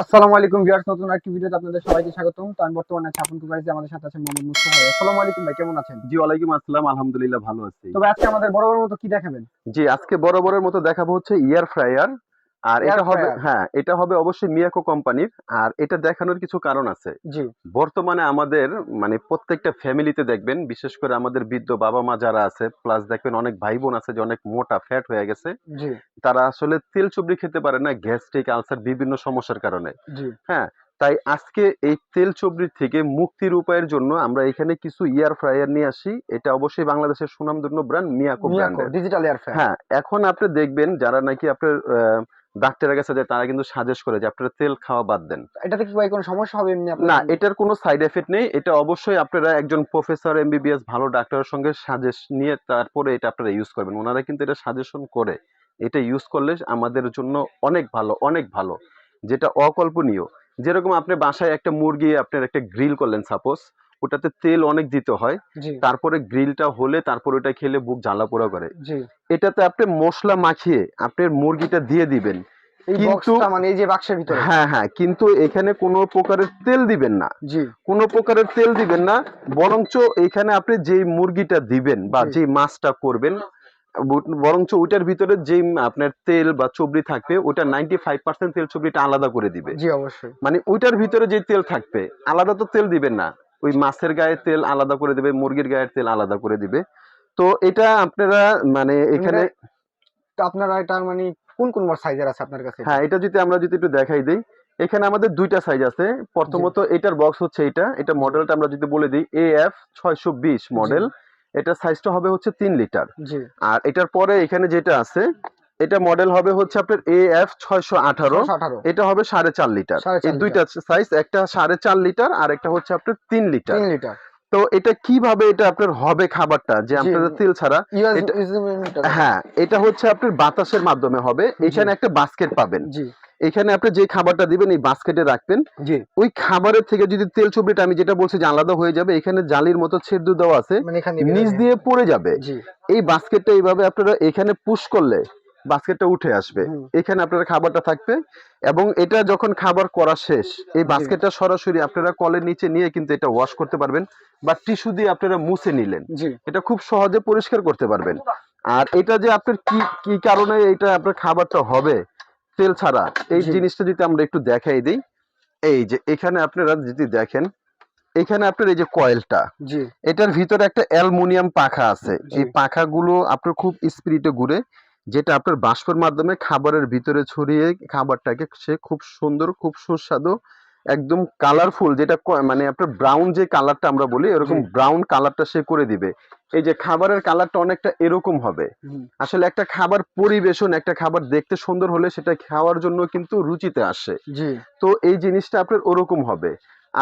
আসসালামু আলাইকুম ভিউয়ার্স নতুন একটি ভিডিওতে আপনাদের সবাইকে স্বাগতম। তো আমি বর্তমানে আছি আপন যে আমাদের সাথে আছে মোহাম্মদ মুস্তফা ভাই। আসসালামু আলাইকুম ভাই কেমন আছেন? জি ওয়ালাইকুম আসসালাম আলহামদুলিল্লাহ ভালো আছি। তবে আজকে আমাদের বড় বড় মতো কি দেখাবেন? জি আজকে বড় বড় মতো দেখাবো হচ্ছে ইয়ার ফ্রায়ার আর এটা হবে হ্যাঁ এটা হবে অবশ্যই মিয়াকো কোম্পানির আর এটা দেখানোর কিছু কারণ আছে। জি। বর্তমানে আমাদের মানে প্রত্যেকটা ফ্যামিলিতে দেখবেন বিশেষ করে আমাদের বৃদ্ধ বাবা মা যারা আছে প্লাস দেখবেন অনেক ভাই বোন আছে যে অনেক মোটা ফ্যাট হয়ে গেছে। জি। তারা আসলে তেল চুবড়ি খেতে পারে না গ্যাস্ট্রিক আলসার বিভিন্ন সমস্যার কারণে। জি। তাই আজকে এই তেল চবড়ির থেকে মুক্তির উপায়ের জন্য আমরা এখানে কিছু ইয়ার ফ্রায়ার নিয়ে আসি। এটা অবশ্যই বাংলাদেশের সুনামধন্য ব্র্যান্ড মিয়াকো ব্র্যান্ডের ডিজিটাল এয়ার ফ্রায়ার হ্যাঁ এখন আপনি দেখবেন যারা নাকি আপনার ডাক্তারের কাছে যায় তারা কিন্তু সাজেস্ট করে যে আপনারা তেল খাওয়া বাদ দেন। এটাতে কি ভাই কোনো সমস্যা হবে এমনি না এটার কোনো সাইড এফেক্ট নেই। এটা অবশ্যই আপনারা একজন প্রফেসর এমবিবিএস ভালো ডাক্তারের সঙ্গে সাজেস্ট নিয়ে তারপরে এটা আপনারা ইউজ করবেন। ওনারা কিন্তু এটা সাজেশন করে। এটা ইউজ করলে আমাদের জন্য অনেক ভালো অনেক ভালো। যেটা অকল্পনীয়। যেরকম আপনি বাসায় একটা মুরগি আপনার একটা গ্রিল করলেন সাপোজ ওটাতে তেল অনেক দিতে হয়। তারপরে গ্রিলটা হলে তারপর ওটা খেলে বুক জ্বালা পোড়া করে। এটাতে আপনি মশলা মাখিয়ে আপনি মুরগিটা দিয়ে দিবেন। কিন্তু- মানে এই যে বাক্সের ভিতরে? হ্যাঁ হ্যাঁ কিন্তু এখানে কোনো প্রকারের তেল দিবেন না। জি। কোনো প্রকারের তেল দিবেন না বরঞ্চ এখানে আপনি যেই মুরগিটা দিবেন বা। যেই মাছটা করবেন বরঞ্চ ওইটার ভিতরে যেই আপনার তেল বা চবড়ি থাকবে ওটা নাইনটি ফাইভ পার্সেন্ট তেল চবড়িটা আলাদা করে দিবে। জি অবশ্যই। মানে ওইটার ভিতরে যে তেল থাকবে আলাদা তো তেল দিবেন না। ওই মাছের গায়ে তেল আলাদা করে দিবে মুরগির গায়ের তেল আলাদা করে দিবে। তো এটা আপনারা মানে এখানে আপনারা এটা মানে কোন কোন সাইজের আছে আপনার কাছে? হ্যাঁ এটা যদি আমরা যদি একটু দেখাই দিই এখানে আমাদের দুইটা সাইজ আছে। প্রথমত এটার বক্স হচ্ছে এটা এটা মডেলটা আমরা যদি বলে দিই এ এফ ছয়শো বিশ মডেল এটা সাইজটা হবে হচ্ছে তিন লিটার আর এটার পরে এখানে যেটা আছে এটা মডেল হবে হচ্ছে আপনার এ এফ ছয়শো আঠারো। এটা হবে সাড়ে চার লিটার। এই দুইটা সাইজ একটা সাড়ে চার লিটার আর একটা হচ্ছে আপনার তিন লিটার। লিটার। তো এটা কীভাবে এটা আপনার হবে খাবারটা? যে আপনার তেল ছাড়া হ্যাঁ এটা হচ্ছে আপনার বাতাসের মাধ্যমে হবে। এখানে একটা বাস্কেট পাবেন। এখানে আপনি যে খাবারটা দিবেন এই বাস্কেটে রাখবেন। ওই খাবারের থেকে যদি তেল চুবড়িটা আমি যেটা বলছি যে আলাদা হয়ে যাবে এখানে জালির মতো ছেদ্র দেওয়া আছে। মানে নিচ দিয়ে পড়ে যাবে। এই বাস্কেটটা এইভাবে আপনারা এখানে পুশ করলে বাস্কেটটা উঠে আসবে। এখানে আপনার খাবারটা থাকবে এবং এটা যখন খাবার করা শেষ এই বাস্কেটটা সরাসরি আপনারা কলের নিচে নিয়ে কিন্তু এটা ওয়াশ করতে পারবেন বা টিস্যু দিয়ে আপনারা মুছে নিলেন। এটা খুব সহজে পরিষ্কার করতে পারবেন। আর এটা যে আপনার কি কি কারণে এটা আপনার খাবারটা হবে তেল ছাড়া এই জিনিসটা যদি আমরা একটু দেখাই দিই এই যে এখানে আপনারা যদি দেখেন এখানে আপনার এই যে কয়েলটা এটার ভিতরে একটা অ্যালুমিনিয়াম পাখা আছে। এই পাখাগুলো আপনার খুব স্পিরিটে ঘুরে যেটা আপনার বাষ্পের মাধ্যমে খাবারের ভিতরে ছড়িয়ে খাবারটাকে সে খুব সুন্দর খুব সুস্বাদু একদম কালারফুল যেটা মানে আপনার ব্রাউন যে কালারটা আমরা বলি এরকম ব্রাউন কালারটা সে করে দিবে। এই যে খাবারের কালারটা অনেকটা এরকম হবে। আসলে একটা খাবার পরিবেশন একটা খাবার দেখতে সুন্দর হলে সেটা খাওয়ার জন্য কিন্তু রুচিতে আসে। তো এই জিনিসটা আপনার ওরকম হবে।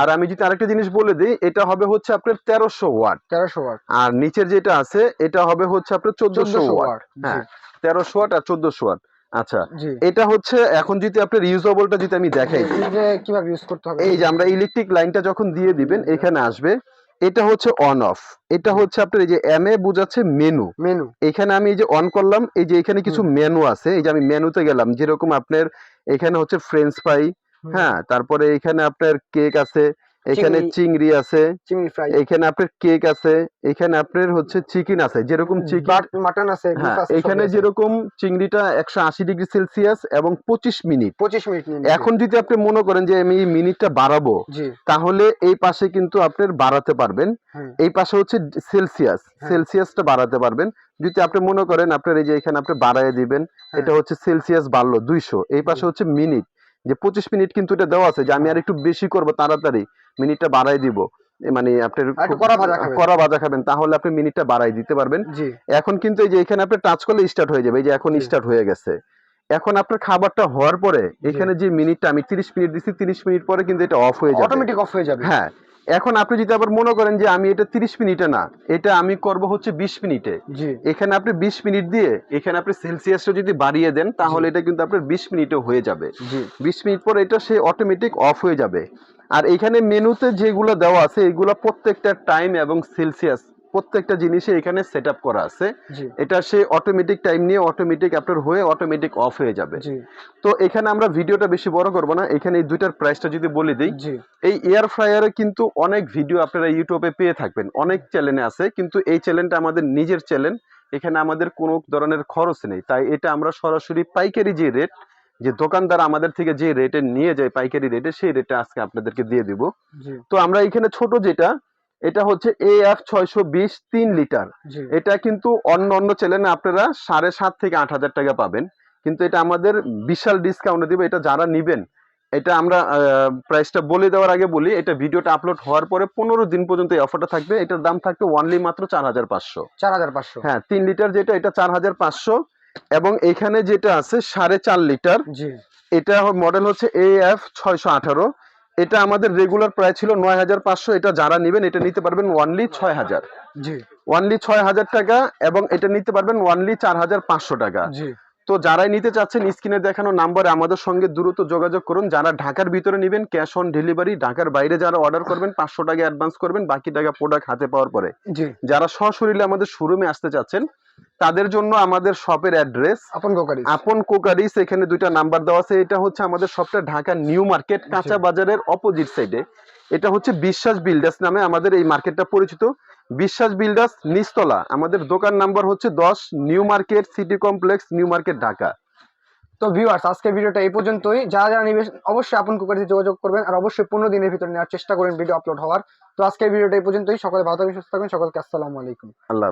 আর আমি যদি আরেকটা জিনিস বলে দিই এটা হবে হচ্ছে আপনার তেরোশো ওয়াট। তেরোশো ওয়াট। আর নিচের যেটা আছে এটা হবে হচ্ছে আপনার চোদ্দশো ওয়াট। হ্যাঁ তেরোশো ওয়াট আর চোদ্দশো ওয়াট। আচ্ছা এটা হচ্ছে এখন যদি আপনার ইউজেবলটা যদি আমি দেখাই। এই যে কীভাবে ইউজ করতে হবে? এই যে আমরা ইলেকট্রিক লাইনটা যখন দিয়ে দিবেন এখানে আসবে। এটা হচ্ছে অন অফ এটা হচ্ছে আপনার এই যে এম এ বোঝাচ্ছে মেনু মেনু এখানে আমি এই যে অন করলাম এই যে এখানে কিছু মেনু আছে। এই যে আমি মেনুতে গেলাম যেরকম আপনার এখানে হচ্ছে ফ্রেঞ্চ ফ্রাই হ্যাঁ তারপরে এখানে আপনার কেক আছে এখানে চিংড়ি। আছে চিংড়ি ফ্রাই। এখানে আপনার কেক আছে এখানে আপনার হচ্ছে চিকেন আছে যেরকম চিকেন মাটন আছে হ্যাঁ এখানে যেরকম চিংড়িটা একশো আশি ডিগ্রি সেলসিয়াস এবং পঁচিশ মিনিট। পঁচিশ মিনিট এখন যদি আপনি মনে করেন যে আমি এই মিনিটটা বাড়াবো তাহলে এই পাশে কিন্তু আপনার বাড়াতে পারবেন। হ্যাঁ এই পাশে হচ্ছে সেলসিয়াস হ্যাঁ। সেলসিয়াসটা বাড়াতে পারবেন। যদি আপনি মনে করেন আপনার এই যে এখানে আপনি বাড়ায় দিবেন হ্যাঁ। এটা হচ্ছে সেলসিয়াস বাড়লো দুইশো এই পাশে হচ্ছে মিনিট। যে পঁচিশ মিনিট কিন্তু এটা দেওয়া আছে যে আমি আর একটু বেশি করব তাড়াতাড়ি মিনিটটা বাড়াই দিব। মানে আপনার করা ভাজা খাবেন। তাহলে আপনি মিনিটটা বাড়াই দিতে পারবেন। এখন কিন্তু এই যে এখানে আপনি টাচ করলে স্টার্ট হয়ে যাবে এই যে এখন স্টার্ট হয়ে গেছে। এখন আপনার খাবারটা হওয়ার পরে এখানে যে মিনিটটা আমি তিরিশ মিনিট দিচ্ছি তিরিশ মিনিট পরে কিন্তু এটা অফ হয়ে যাবে। অটোমেটিক অফ হয়ে যাবে। হ্যাঁ এখন আপনি যদি আবার মনে করেন যে আমি এটা তিরিশ মিনিটে না এটা আমি করব হচ্ছে বিশ মিনিটে। এখানে আপনি বিশ মিনিট দিয়ে এখানে আপনি সেলসিয়াসটা যদি বাড়িয়ে দেন তাহলে এটা কিন্তু আপনার বিশ মিনিটে হয়ে যাবে। বিশ মিনিট পর এটা সে অটোমেটিক অফ হয়ে যাবে। আর এখানে মেনুতে যেগুলো দেওয়া আছে এগুলো প্রত্যেকটা টাইম এবং সেলসিয়াস প্রত্যেকটা জিনিসে এখানে সেট করা আছে। এটা সে অটোমেটিক টাইম নিয়ে অটোমেটিক আপনার হয়ে অটোমেটিক অফ হয়ে যাবে। তো এখানে আমরা ভিডিওটা বেশি বড় করব না এখানে এই দুইটার প্রাইসটা যদি বলে দিই এই এয়ার ফ্রায়ারে কিন্তু অনেক ভিডিও আপনারা ইউটিউবে পেয়ে থাকবেন। অনেক চ্যানেলে আছে কিন্তু এই চ্যানেলটা আমাদের নিজের চ্যানেল এখানে আমাদের কোনো ধরনের খরচ নেই। তাই এটা আমরা সরাসরি পাইকারি যে রেট যে দোকানদার আমাদের থেকে যে রেটে নিয়ে যায় পাইকারি রেটে সেই রেটে আজকে আপনাদেরকে দিয়ে দিব। তো আমরা এখানে ছোট যেটা এটা হচ্ছে এ এফ ছয়শো বিশ তিন লিটার। এটা কিন্তু অন্য অন্য চ্যানেলে আপনারা সাড়ে সাত থেকে আট হাজার টাকা পাবেন। কিন্তু এটা আমাদের বিশাল ডিসকাউন্টে দিব। এটা যারা নিবেন এটা আমরা প্রাইসটা বলে দেওয়ার আগে বলি এটা ভিডিওটা আপলোড হওয়ার পরে পনেরো দিন পর্যন্ত এই অফারটা থাকবে। এটার দাম থাকবে ওয়ানলি মাত্র চার হাজার পাঁচশো। চার হাজার পাঁচশো। হ্যাঁ তিন লিটার যেটা এটা চার হাজার পাঁচশো। এবং এখানে যেটা আছে সাড়ে চার লিটার। এটা মডেল হচ্ছে এ এফ ছয়শো আঠারো। এটা আমাদের রেগুলার প্রায় ছিল নয় হাজার পাঁচশো। এটা যারা নেবেন এটা নিতে পারবেন ওয়ানলি ছয় হাজার। জি। ওয়ানলি ছয় হাজার টাকা এবং এটা নিতে পারবেন ওয়ানলি চার হাজার পাঁচশো টাকা। জি। তো যারাই নিতে চাচ্ছেন স্ক্রিনে দেখানো নাম্বারে আমাদের সঙ্গে দ্রুত যোগাযোগ করুন। যারা ঢাকার ভিতরে নেবেন ক্যাশ অন ডেলিভারি ঢাকার বাইরে যারা অর্ডার করবেন পাঁচশো টাকা অ্যাডভান্স করবেন বাকি টাকা প্রোডাক্ট হাতে পাওয়ার পরে। যারা সশরীরে আমাদের শোরুমে আসতে চাচ্ছেন তাদের জন্য আমাদের শপের অ্যাড্রেস। আপন কোকারি আপন কোকারিস এখানে দুইটা নাম্বার দেওয়া আছে। এটা হচ্ছে আমাদের শপটা ঢাকা নিউ মার্কেট কাঁচা বাজারের অপোজিট সাইডে। এটা হচ্ছে বিশ্বাস বিল্ডার্স নামে আমাদের এই মার্কেটটা পরিচিত। বিশ্বাস বিল্ডার্স নিস্তলা আমাদের দোকান নাম্বার হচ্ছে দশ new market city complex new market Dhaka. তো ভিউয়ার্স আজকের ভিডিওটা এই পর্যন্তই। যারা যারা নিবে অবশ্যই আপন কুকারিতে যোগাযোগ করবেন আর অবশ্যই পনেরো দিনের ভিতরে নেওয়ার চেষ্টা করবেন ভিডিও আপলোড হওয়ার। তো আজকের ভিডিওটা এই পর্যন্তই। সকলে ভালো থাকবেন সুস্থ থাকবেন। সকলকে আসসালামু আলাইকুম। আল্লাহ